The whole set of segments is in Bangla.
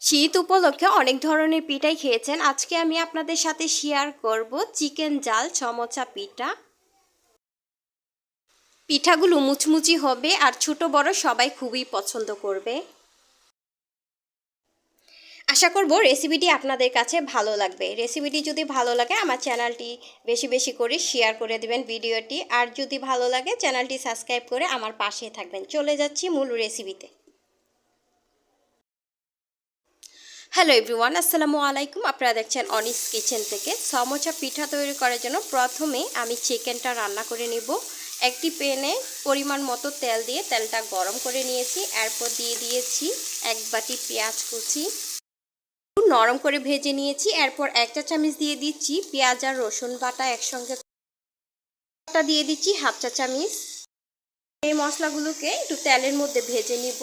শীত উপলক্ষে অনেক ধরনের পিঠাই খেয়েছেন। আজকে আমি আপনাদের সাথে শেয়ার করব চিকেন জাল চমচা পিঠা। পিঠাগুলো মুচমুচি হবে আর ছোট বড় সবাই খুবই পছন্দ করবে। আশা করব রেসিপিটি আপনাদের কাছে ভালো লাগবে। রেসিপিটি যদি ভালো লাগে আমার চ্যানেলটি বেশি বেশি করে শেয়ার করে দেবেন ভিডিওটি আর যদি ভালো লাগে চ্যানেলটি সাবস্ক্রাইব করে আমার পাশে থাকবেন। চলে যাচ্ছি মূল রেসিপিতে হ্যালো এভরিওয়ান আসসালামু আলাইকুম আপনারা দেখছেন অনিস কিচেন থেকে। সমোচা পিঠা তৈরি করার জন্য প্রথমে আমি চিকেনটা রান্না করে নেব। একটি প্যানে পরিমাণ মতো তেল দিয়ে তেলটা গরম করে নিয়েছি। এরপর দিয়ে দিয়েছি এক বাটি পেঁয়াজ কুচি। নরম করে ভেজে নিয়েছি। এরপর এক চা চামচ দিয়ে দিচ্ছি পেঁয়াজ আর রসুন বাটা একসঙ্গে। দিয়ে দিচ্ছি হাফ চা চামচ। এই মশলাগুলোকে একটু তেলের মধ্যে ভেজে নিব।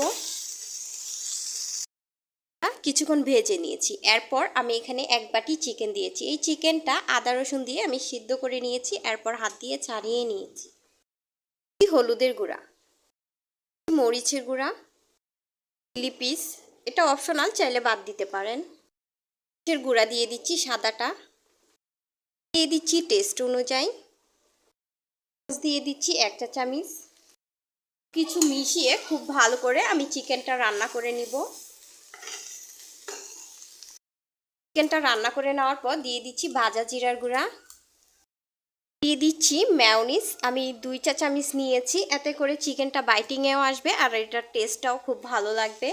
কিছুক্ষণ ভেজে নিয়েছি। এরপর আমি এখানে এক বাটি চিকেন দিয়েছি। এই চিকেনটা আদা রসুন দিয়ে আমি সিদ্ধ করে নিয়েছি, এরপর হাত দিয়ে ছাড়িয়ে নিয়েছি। হলুদের গুঁড়া, মরিচের গুঁড়া চিলি পিস এটা অপশনাল চাইলে বাদ দিতে পারেন। এর গুঁড়া দিয়ে দিচ্ছি সাদাটা। দিয়ে দিচ্ছি টেস্ট অনুযায়ী। দিয়ে দিচ্ছি একটা চামিচ। কিছু মিশিয়ে খুব ভালো করে আমি চিকেনটা রান্না করে নিব। চিকেনটা রান্না করে নেওয়ার পর দিয়ে দিচ্ছি ভাজা জিরার গুঁড়া। দিয়ে দিচ্ছি ম্যাওনিস আমি দুই চা চামচ নিয়েছি, এতে করে চিকেনটা বাইটিংয়েও আসবে আর এটার টেস্টটাও খুব ভালো লাগবে।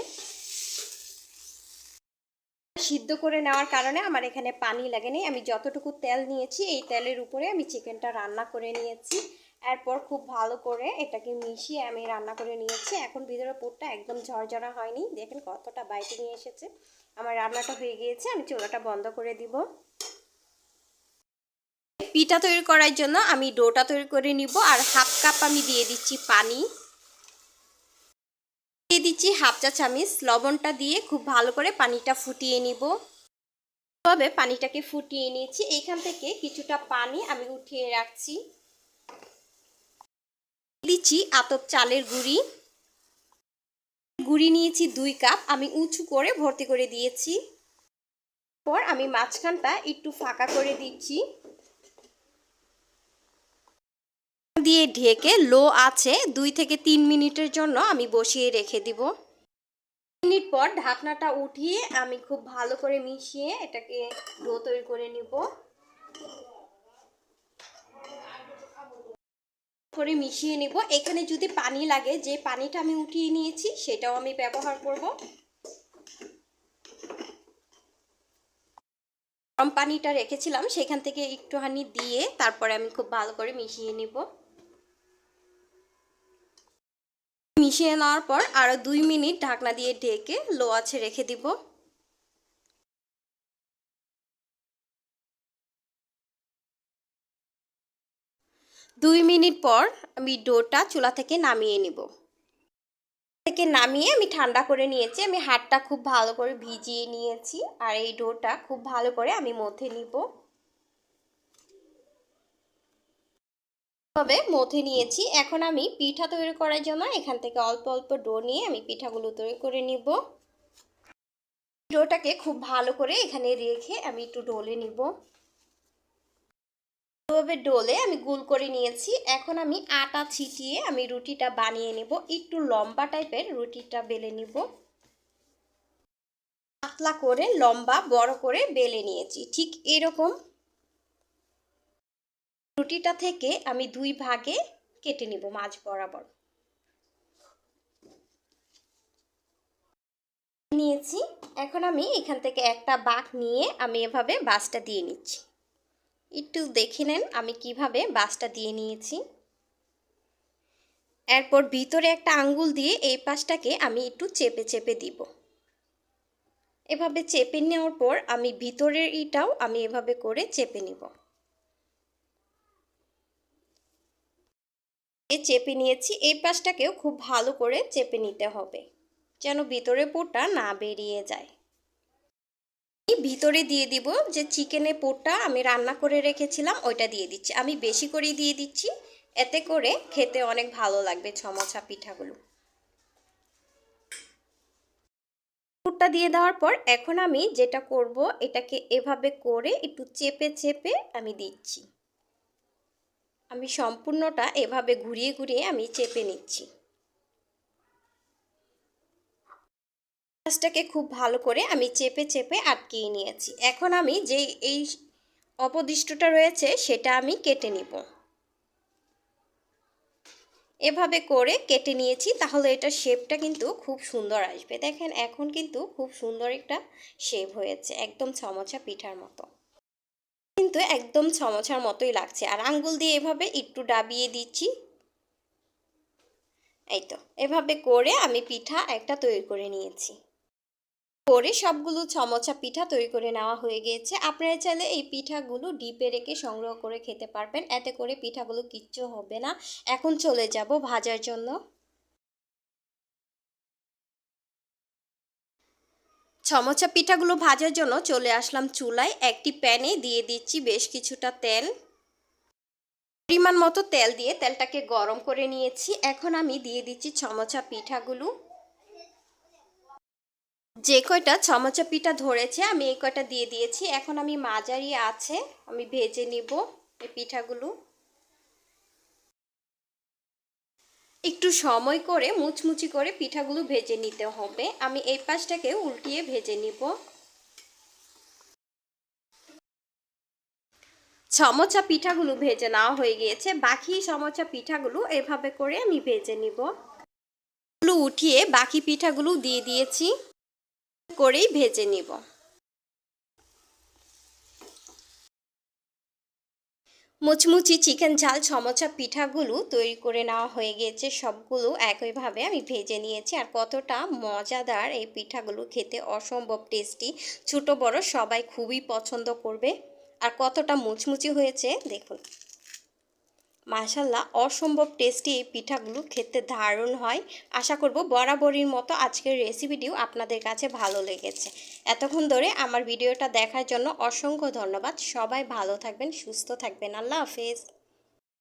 সিদ্ধ করে নেওয়ার কারণে আমার এখানে পানি লাগেনি। আমি যতটুকু তেল নিয়েছি, এই তেলের উপরে আমি চিকেনটা রান্না করে নিয়েছি। এরপর খুব ভালো করে এটাকে মিশিয়ে আমি রান্না করে নিয়েছি। এখন ভিতরে পুরটা একদম ঝরঝরা হয়নি। দেখেন কতটা বাইটিং এসেছে। আমার রান্নাটা হয়ে গিয়েছে, আমি চোলাটা বন্ধ করে দিব। পিঠা তৈরি করার জন্য আমি ডোটা তৈরি করে নিব, আর হাফ কাপ আমি দিয়ে দিচ্ছি পানি। দিয়ে দিচ্ছি হাফ চা চামিচ লবণটা দিয়ে খুব ভালো করে পানিটা ফুটিয়ে নিব। তবে পানিটাকে ফুটিয়ে নিয়েছি, এখান থেকে কিছুটা পানি আমি উঠিয়ে রাখছি। দিচ্ছি আতপ চালের গুঁড়ি। গুঁড়ি নিয়েছি দুই কাপ, আমি উঁচু করে ভর্তি করে দিয়েছি। পর আমি মাঝখানটা একটু ফাঁকা করে দিচ্ছি। দিয়ে ঢেকে লো আছে দুই থেকে তিন মিনিটের জন্য আমি বসিয়ে রেখে দিব। মিনিট পর ঢাকনাটা উঠিয়ে আমি খুব ভালো করে মিশিয়ে এটাকে ডো তৈরি করে নিব। করে মিশিয়ে নিব। এখানে যদি পানি লাগে, যে পানিটা আমি উঠিয়ে নিয়েছি, সেটাও আমি ব্যবহার করব। গরম পানিটা রেখেছিলাম, সেখান থেকে একটুখানি দিয়ে তারপরে আমি খুব ভালো করে মিশিয়ে নিব। মিশিয়ে নেওয়ার পর আরও দুই মিনিট ঢাকনা দিয়ে ঢেকে লো আছে রেখে দিব। দুই মিনিট পর আমি ডোটা চুলা থেকে নামিয়ে নিব। থেকে নামিয়ে আমি ঠান্ডা করে নিয়েছি। আমি হাতটা খুব ভালো করে ভিজিয়ে নিয়েছি আর এই ডোটা খুব ভালো করে আমি মধ্যে নিব। তবে মথে নিয়েছি। এখন আমি পিঠা তৈরি করার জন্য এখান থেকে অল্প অল্প ডো নিয়ে আমি পিঠাগুলো তৈরি করে নিব। ডোটাকে খুব ভালো করে এখানে রেখে আমি একটু ডলে নিব। এভাবে ডোলে আমি গুল করে নিয়েছি। এখন আমি আটা ছিটিয়ে আমি রুটিটা বানিয়ে নেব। একটু লম্বা টাইপের রুটিটা বেলে নিব। পাতলা করে লম্বা বড় করে বেলে নিয়েছি। ঠিক এরকম রুটিটা থেকে আমি দুই ভাগে কেটে নিব মাছ বরাবর। নিয়েছি। এখন আমি এখান থেকে একটা বাঘ নিয়ে আমি এভাবে বাসটা দিয়ে নিচ্ছি। একটু দেখে নেন আমি কীভাবে বাসটা দিয়ে নিয়েছি। এরপর ভিতরে একটা আঙ্গুল দিয়ে এই পাশটাকে আমি একটু চেপে চেপে দিব। এভাবে চেপে নেওয়ার পর আমি ভিতরের ইটাও আমি এভাবে করে চেপে নিব। এ চেপে নিয়েছি, এই পাশটাকেও খুব ভালো করে চেপে নিতে হবে, যেন ভিতরে পোটা না বেরিয়ে যায়। ভিতরে দিয়ে দিব যে চিকেনের পোটা আমি রান্না করে রেখেছিলাম, ওইটা দিয়ে দিচ্ছি। আমি বেশি করে দিয়ে দিচ্ছি, এতে করে খেতে অনেক ভালো লাগবে ছমছা পিঠাগুলো। পুরটা দিয়ে দেওয়ার পর এখন আমি যেটা করব, এটাকে এভাবে করে একটু চেপে চেপে আমি দিচ্ছি। আমি সম্পূর্ণটা এভাবে ঘুরিয়ে ঘুরিয়ে আমি চেপে নিচ্ছি। মাছটাকে খুব ভালো করে আমি চেপে চেপে আটকিয়ে নিয়েছি। এখন আমি যে এই অপদিষ্টটা রয়েছে সেটা আমি কেটে নিব। এভাবে করে কেটে নিয়েছি, তাহলে এটা শেপটা কিন্তু খুব সুন্দর আসবে। দেখেন, এখন কিন্তু খুব সুন্দর একটা শেপ হয়েছে, একদম ছমচা পিঠার মতো। কিন্তু একদম ছমছার মতোই লাগছে। আর আঙ্গুল দিয়ে এভাবে একটু ডাবিয়ে দিচ্ছি। এই তো, এভাবে করে আমি পিঠা একটা তৈরি করে নিয়েছি। করে সবগুলো ছমচা পিঠা তৈরি করে নেওয়া হয়ে গিয়েছে। আপনারা চাইলে এই পিঠাগুলো ডিপে রেখে সংগ্রহ করে খেতে পারবেন। এতে করে পিঠাগুলো কিচ্ছু হবে না। এখন চলে যাব ভাজার জন্য। ছমচা পিঠাগুলো ভাজার জন্য চলে আসলাম চুলায়। একটি প্যানে দিয়ে দিচ্ছি বেশ কিছুটা তেল। পরিমাণ মতো তেল দিয়ে তেলটাকে গরম করে নিয়েছি। এখন আমি দিয়ে দিচ্ছি ছমচা পিঠাগুলো। যে কয়টা চামচা পিঠা ধরেছে, আমি এই কয়টা দিয়ে দিয়েছি। এখন আমি মাঝারি আছে, আমি ভেজে নিব এই পিঠাগুলো। একটু সময় করে, মুচমুচি করে পিঠাগুলো ভেজে নিতে হবে। আমি এই পাশটাকে উল্টিয়ে ভেজে নিব। সমচা পিঠাগুলো ভেজে নেওয়া হয়ে গিয়েছে। বাকি সমচা পিঠাগুলো এভাবে করে আমি ভেজে নিব। উঠিয়ে বাকি পিঠাগুলো দিয়ে দিয়েছি। করেই ভেজে নিব। মুচমুচি চিকেন ঝাল সমচা পিঠাগুলো তৈরি করে নেওয়া হয়ে গিয়েছে সবগুলো একইভাবে আমি ভেজে নিয়েছি। আর কতটা মজাদার এই পিঠাগুলো খেতে, অসম্ভব টেস্টি। ছোট বড় সবাই খুবই পছন্দ করবে। আর কতটা মুচমুচি হয়েছে, দেখুন। মাশাল্লাহ, অসম্ভব টেস্টি এই পিঠাগুলো খেতে দারুণ হয়। আশা করব বরাবরের মতো আজকের রেসিপিটিও আপনাদের কাছে ভালো লেগেছে। এতক্ষণ ধরে আমার ভিডিওটা দেখার জন্য অসংখ্য ধন্যবাদ। সবাই ভালো থাকবেন, সুস্থ থাকবেন। আল্লাহ হাফেজ।